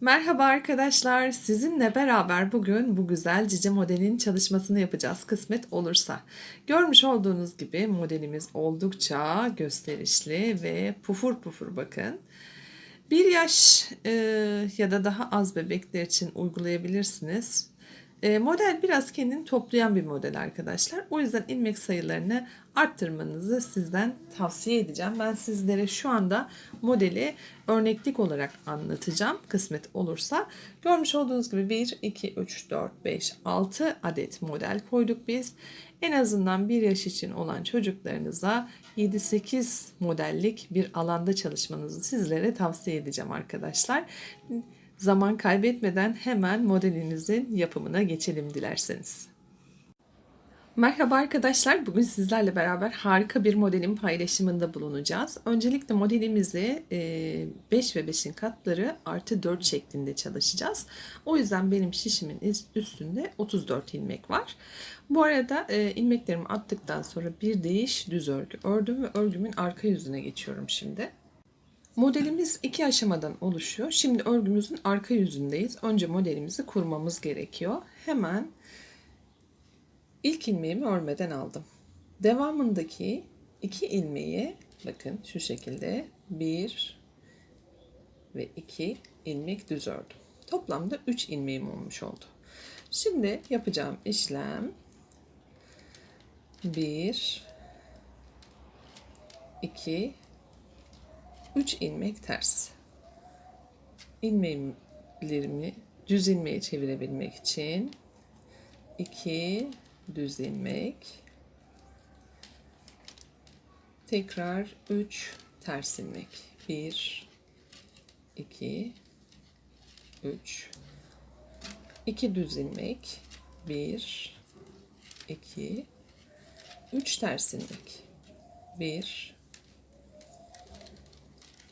Merhaba arkadaşlar. Sizinle beraber bugün bu güzel cici modelin çalışmasını yapacağız kısmet olursa. Görmüş olduğunuz gibi modelimiz oldukça gösterişli ve pufur pufur bakın. Bir yaş e, ya da daha az bebekler için uygulayabilirsiniz. E, model biraz kendini toplayan bir model arkadaşlar. O yüzden ilmek sayılarını arttırmanızı sizden tavsiye edeceğim. Ben sizlere şu anda modeli örneklik olarak anlatacağım kısmet olursa. Görmüş olduğunuz gibi 1, 2, 3, 4, 5, 6 adet model koyduk biz. En azından 1 yaş için olan çocuklarınıza 7-8 modellik bir alanda çalışmanızı sizlere tavsiye edeceğim arkadaşlar. Zaman kaybetmeden hemen modelinizin yapımına geçelim dilerseniz. Merhaba arkadaşlar. Bugün sizlerle beraber harika bir modelin paylaşımında bulunacağız. Öncelikle modelimizi 5 ve 5'in katları artı 4 şeklinde çalışacağız. O yüzden benim şişimin üstünde 34 ilmek var. Bu arada e, ilmeklerimi attıktan sonra bir değiş düz örgü ördüm ve örgümün arka yüzüne geçiyorum şimdi. Modelimiz iki aşamadan oluşuyor. Şimdi örgümüzün arka yüzündeyiz. Önce modelimizi kurmamız gerekiyor. Hemen ilk ilmeğimi örmeden aldım. Devamındaki iki ilmeği bakın şu şekilde bir ve iki ilmek düz ördüm. Toplamda 3 ilmeğim olmuş oldu. Şimdi yapacağım işlem 1 2 3 ilmek ters. İlmeklerimi düz ilmeğe çevirebilmek için 2 düz ilmek tekrar 3 ters ilmek 1 2 3 2 düz ilmek 1 2 3 ters ilmek 1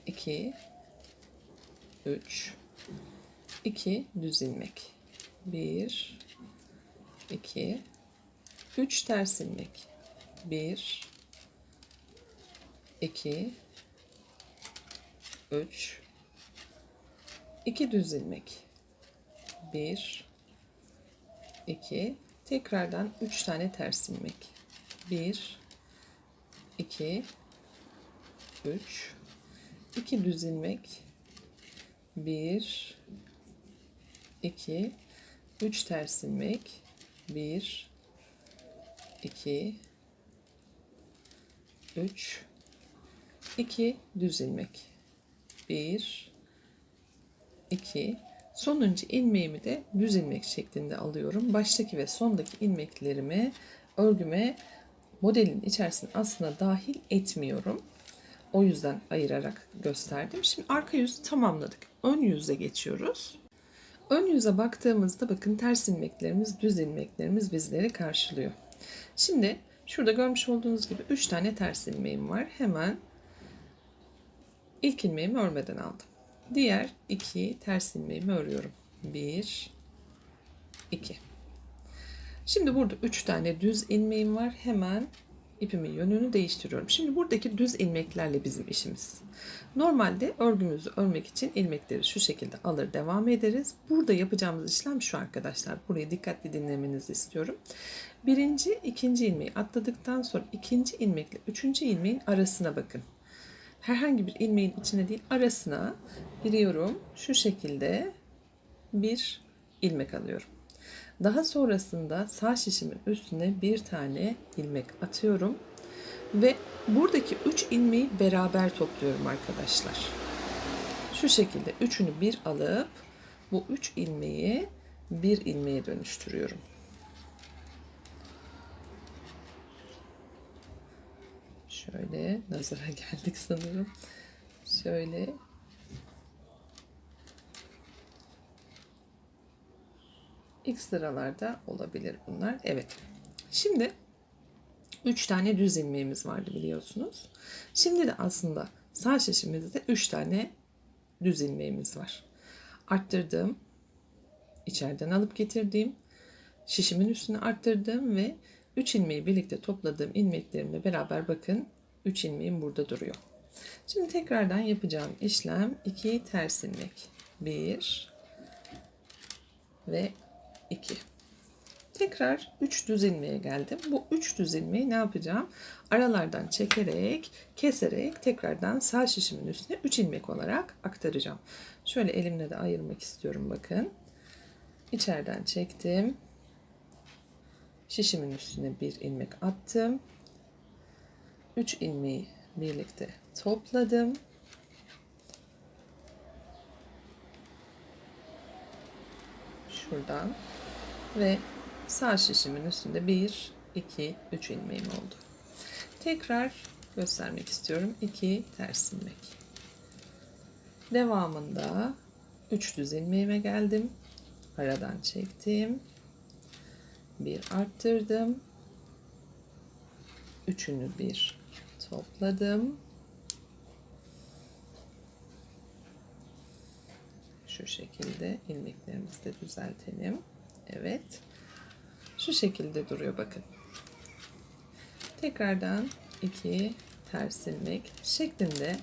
2 3 2 düz ilmek 1 2 3 ters ilmek 1 2 3 2 düz ilmek 1 2 tekrardan 3 tane ters ilmek 1 2 3 2 düz ilmek 1 2 3 ters ilmek 1 2 3 2 düz ilmek 1 2 sonuncu ilmeğimi de düz ilmek şeklinde alıyorum. Baştaki ve sondaki ilmeklerimi örgüme modelin içerisine aslında dahil etmiyorum. O yüzden ayırarak gösterdim. Şimdi arka yüzü tamamladık. Ön yüze geçiyoruz. Ön yüze baktığımızda bakın ters ilmeklerimiz, düz ilmeklerimiz bizleri karşılıyor. Şimdi şurada görmüş olduğunuz gibi 3 tane ters ilmeğim var. Hemen ilk ilmeğimi örmeden aldım. Diğer iki ters ilmeğimi örüyorum. 1 2 Şimdi burada 3 tane düz ilmeğim var. Hemen ipimin yönünü değiştiriyorum. Şimdi buradaki düz ilmeklerle bizim işimiz. Normalde örgümüzü örmek için ilmekleri şu şekilde alır devam ederiz. Burada yapacağımız işlem şu arkadaşlar. Burayı dikkatli dinlemenizi istiyorum. Birinci, ikinci ilmeği atladıktan sonra ikinci ilmekle üçüncü ilmeğin arasına bakın. Herhangi bir ilmeğin içine değil arasına giriyorum. Şu şekilde bir ilmek alıyorum. Daha sonrasında sağ şişimin üstüne bir tane ilmek atıyorum ve buradaki 3 ilmeği beraber topluyorum arkadaşlar. Şu şekilde üçünü bir alıp bu 3 ilmeği bir ilmeğe dönüştürüyorum. Şöyle nazara geldik sanırım. Şöyle İlk sıralarda olabilir bunlar. Evet. Şimdi 3 tane düz ilmeğimiz vardı biliyorsunuz. Şimdi de aslında sağ şişimizde 3 tane düz ilmeğimiz var. Arttırdığım, içeriden alıp getirdiğim, şişimin üstüne arttırdığım ve 3 ilmeği birlikte topladığım ilmeklerimle beraber bakın 3 ilmeğim burada duruyor. Şimdi tekrardan yapacağım işlem 2 ters ilmek. 1 ve 2. Tekrar 3 düz ilmeğe geldim. Bu 3 düz ilmeği ne yapacağım? Aralardan çekerek, keserek tekrardan sağ şişimin üstüne 3 ilmek olarak aktaracağım. Şöyle elimle de ayırmak istiyorum bakın. İçeriden çektim. Şişimin üstüne bir ilmek attım. 3 ilmeği birlikte topladım. Şuradan ve sağ şişimin üstünde 1 2 3 ilmeğim oldu. Tekrar göstermek istiyorum. 2 ters ilmek. Devamında 3 düz ilmeğime geldim. Aradan çektim. Bir arttırdım. Üçünü bir topladım. Şu şekilde ilmeklerimizi de düzeltelim. Evet. Şu şekilde duruyor bakın. Tekrardan iki ters ilmek şeklinde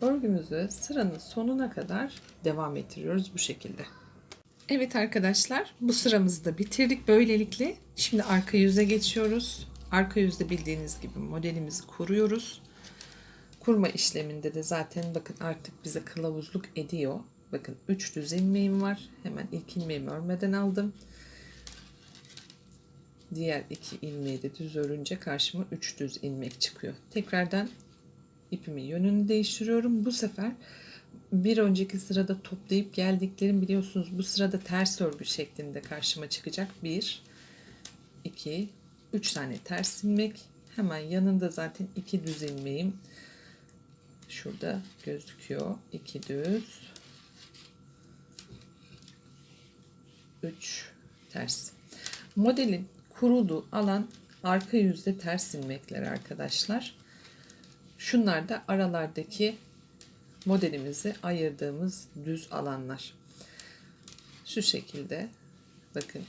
örgümüzü sıranın sonuna kadar devam ettiriyoruz bu şekilde. Evet arkadaşlar bu sıramızı da bitirdik böylelikle. Şimdi arka yüze geçiyoruz. Arka yüzde bildiğiniz gibi modelimizi kuruyoruz. Kurma işleminde de zaten bakın artık bize kılavuzluk ediyor. Bakın 3 düz ilmeğim var. Hemen ilk ilmeğimi örmeden aldım. Diğer iki ilmeği de düz örünce karşıma 3 düz ilmek çıkıyor. Tekrardan ipimin yönünü değiştiriyorum. Bu sefer bir önceki sırada toplayıp geldiklerim biliyorsunuz bu sırada ters örgü şeklinde karşıma çıkacak. 1 2 3 tane ters ilmek. Hemen yanında zaten 2 düz ilmeğim şurada gözüküyor. 2 düz 3 ters. Modelin kurulduğu alan arka yüzde ters ilmekler arkadaşlar. Şunlar da aralardaki modelimizi ayırdığımız düz alanlar. Şu şekilde bakın.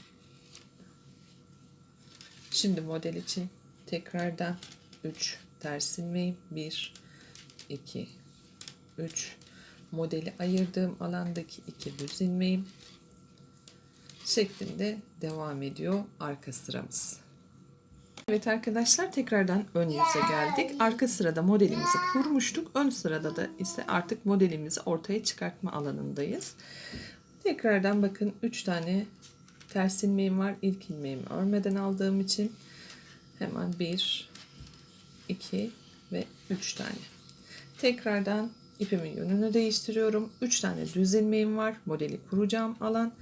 Şimdi model için tekrardan 3 ters ilmeğim 1 2 3 modeli ayırdığım alandaki 2 düz ilmeğim şeklinde devam ediyor arka sıramız. Evet arkadaşlar tekrardan ön yüze geldik. Arka sırada modelimizi kurmuştuk. Ön sırada da ise artık modelimizi ortaya çıkartma alanındayız. Tekrardan bakın 3 tane ters ilmeğim var. İlk ilmeğimi örmeden aldığım için hemen 1 2 ve 3 tane. Tekrardan ipimin yönünü değiştiriyorum. 3 tane düz ilmeğim var. Modeli kuracağım alan.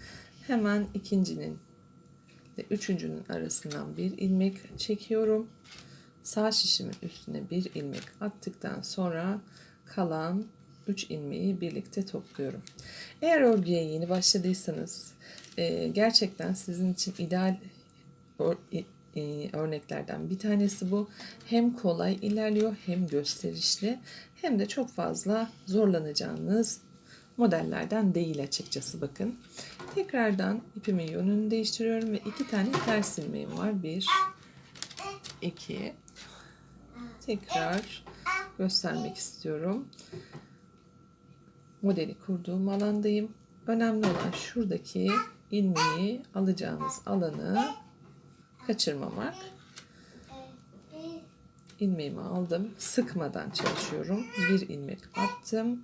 Hemen ikincinin ve üçüncünün arasından bir ilmek çekiyorum. Sağ şişimin üstüne bir ilmek attıktan sonra kalan 3 ilmeği birlikte topluyorum. Eğer örgüye yeni başladıysanız e, gerçekten sizin için ideal ör- örneklerden bir tanesi bu. Hem kolay ilerliyor hem gösterişli hem de çok fazla zorlanacağınız modellerden değil açıkçası bakın. Tekrardan ipimin yönünü değiştiriyorum ve iki tane ters ilmeğim var. Bir, iki. Tekrar göstermek istiyorum. Modeli kurduğum alandayım. Önemli olan şuradaki ilmeği alacağımız alanı kaçırmamak. İlmeğimi aldım. Sıkmadan çalışıyorum. Bir ilmek attım.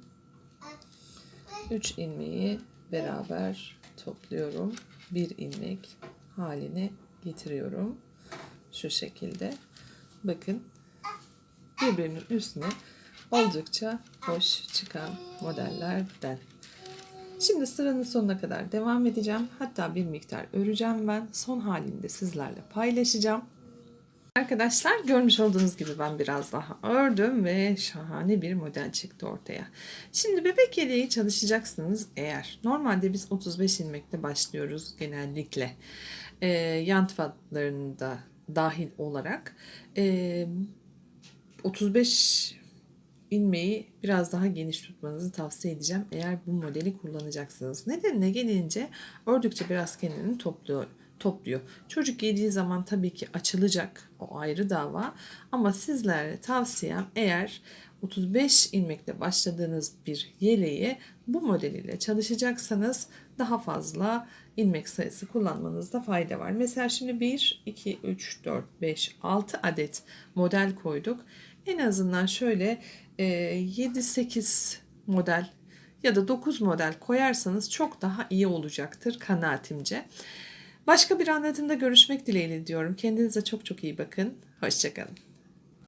3 ilmeği beraber topluyorum. Bir ilmek haline getiriyorum. Şu şekilde. Bakın birbirinin üstüne oldukça hoş çıkan modellerden. Şimdi sıranın sonuna kadar devam edeceğim. Hatta bir miktar öreceğim ben. Son halini de sizlerle paylaşacağım. Arkadaşlar görmüş olduğunuz gibi ben biraz daha ördüm ve şahane bir model çıktı ortaya. Şimdi bebek yeleği çalışacaksınız eğer. Normalde biz 35 ilmekle başlıyoruz genellikle. Ee, yan tıfatlarında dahil olarak. Ee, 35 ilmeği biraz daha geniş tutmanızı tavsiye edeceğim eğer bu modeli kullanacaksınız. Nedenine gelince ördükçe biraz kendini topluyor topluyor. Çocuk yediği zaman tabii ki açılacak. O ayrı dava. Ama sizlere tavsiyem eğer 35 ilmekle başladığınız bir yeleği bu model ile çalışacaksanız daha fazla ilmek sayısı kullanmanızda fayda var. Mesela şimdi 1, 2, 3, 4, 5, 6 adet model koyduk. En azından şöyle e, 7-8 model ya da 9 model koyarsanız çok daha iyi olacaktır kanaatimce. Başka bir anlatımda görüşmek dileğiyle diyorum. Kendinize çok çok iyi bakın. Hoşçakalın.